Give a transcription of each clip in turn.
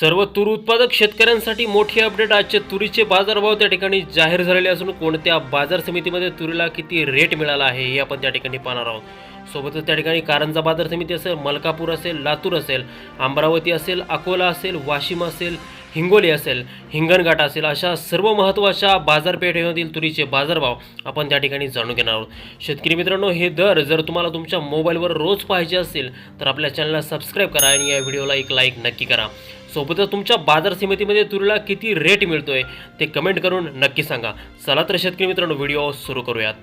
सर्व तूर उत्पादक शेतकऱ्यांसाठी मोठी अपडेट आजचे तुरीचे बाजारभाव त्या ठिकाणी जाहीर झालेले असून कोणत्या बाजार समितीमध्ये तुरीला किती रेट मिळाला आहे हे आपण त्या ठिकाणी पाहणार आहोत. सोबतच त्या ठिकाणी कारंजा बाजार समिती असेल मलकापूर असेल लातूर असेल अमरावती असेल अकोला असेल वाशिम असेल हिंगोली असेल हिंगणघाट असेल अशा सर्व महत्त्वाच्या बाजारपेठेमधील तुरीचे बाजारभाव आपण त्या ठिकाणी जाणून घेणार आहोत. शेतकरी मित्रांनो हे दर जर तुम्हाला तुमच्या मोबाईलवर रोज पाहिजे असेल तर आपल्या चॅनलला सबस्क्राईब करा आणि या व्हिडिओला एक लाईक नक्की करा. सोबतच तुमच्या बाजार समितीमध्ये तुरीला किती रेट मिळतोय ते कमेंट करून नक्की सांगा. चला तर शेतकरी मित्रांनो व्हिडिओ सुरू करूयात.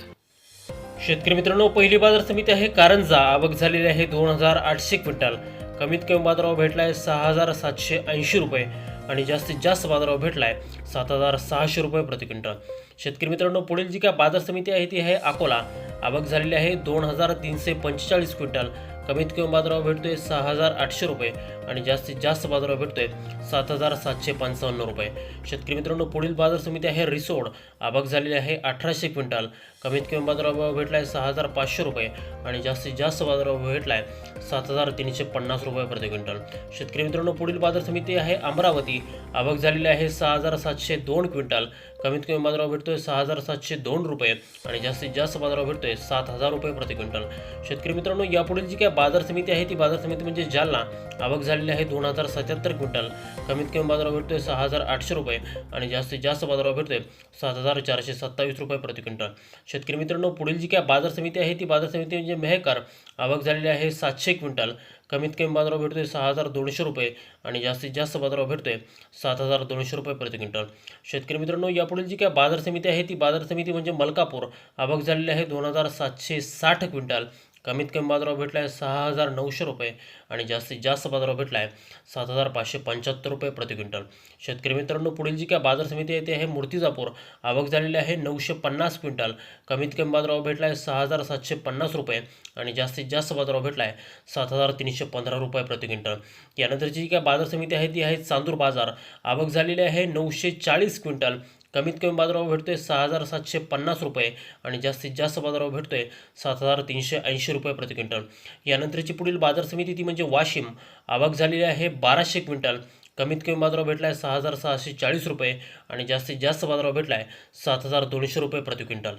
शेतकरी मित्रांनो पहिली बाजार समिती आहे कारंजा. आवक झालेली आहे दोन हजार आठशे क्विंटल. कमीत कमी बाजारभाव भेटला आहे सहा हजार सातशे ऐंशी रुपये. आणि जास्तीत जास्त बाजारभाव भेटला आहे सात हजार सहाशे रुपये प्रति क्विंटल. शेतकरी मित्रांनो पुढील जी काय बाजार समिती आहे ती आहे अकोला. आवक झालेली आहे दोन हजार तीनशे पंचेचाळीस क्विंटल. कमीत कमी बाजारभाव भेटतोय सहा हजार आठशे रुपये आणि जास्तीत जास्त बाजारावर भेटतोय सात हजार सातशे पंचावन्न रुपये. शेतकरी मित्रांनो पुढील बाजार समिती आहे रिसोड. आवक झालेली आहे अठराशे क्विंटल. कमीत कमी बाजारभाव भेटला आहे सहा हजार पाचशे रुपये आणि जास्तीत जास्त बाजारावर भेटला आहे सात हजार तीनशे पन्नास रुपये प्रति क्विंटल. शेतकरी मित्रांनो पुढील बाजार समिती आहे अमरावती. आवक झालेली आहे सहा हजार सातशे दोन क्विंटल. कमीत कमी बाजारभाव भेटतोय सहा हजार सातशे दोन रुपये आणि जास्तीत जास्त बाजारभाव भेटतोय सात हजार रुपये प्रति क्विंटल. शेतकरी मित्रांनो यापुढील जी काय बाजार समिती आहे ती बाजार समिती म्हणजे जालना. आवक झालेली आहे दोन हजार सत्याहत्तर क्विंटल. कमीत कमी बाजारावर भेटतोय सहा हजार आठशे रुपये आणि जास्तीत जास्त बाजारावर भेटतोय सात हजार चारशे सत्तावीस रुपये प्रति क्विंटल. शेतकरी मित्रांनो पुढील जी काय बाजार समिती आहे ती बाजार समिती म्हणजे मेहकर. आवक झालेली आहे सातशे क्विंटल. कमीत कमी बाजारावर भेटतोय सहा हजार दोनशे रुपये आणि जास्तीत जास्त बाजारावर भेटतोय सात हजार दोनशे रुपये प्रति क्विंटल. शेतकरी मित्रांनो यापुढील जी काय बाजार समिती आहे ती बाजार समिती म्हणजे मलकापूर. आवक झालेली आहे दोन हजार सातशे साठ क्विंटल. कमीत कमी बाजारभाव भेटला आहे सहा हजार नऊशे रुपये आणि जास्तीत जास्त बाजारभाव भेटला आहे सात हजार पाचशे पंच्याहत्तर रुपये प्रति क्विंटल. शेतकरी मित्रांनो पुढील जी काय बाजार समिती आहे ती आहे मूर्तिजापूर. आवक झालेली आहे नऊशे पन्नास क्विंटल. कमीत कमी बाजारभाव भेटला आहे सहा हजार सातशे पन्नास रुपये आणि जास्तीत जास्त बाजारभाव भेटला आहे सात हजार तीनशे पंधरा रुपये प्रति क्विंटल. यानंतरची जी काय बाजार समिती आहे ती आहे चांदूर बाजार. आवक झालेली आहे नऊशे चाळीस क्विंटल. कमीत कमी बाजारावर आहे सहा हजार सातशे पन्नास रुपये आणि जास्तीत जास्त बाजारावर आहे सात हजार तीनशे ऐंशी रुपये प्रति क्विंटल. यानंतरची पुढील बाजार समिती ती म्हणजे वाशिम. आवक झालेली आहे बाराशे क्विंटल. कमीत कमी बाजारावर भेटला आहे सहा हजार सहाशे चाळीस रुपये आणि जास्तीत जास्त बाजारावर भेटला आहे सात हजार दोनशे रुपये प्रति क्विंटल.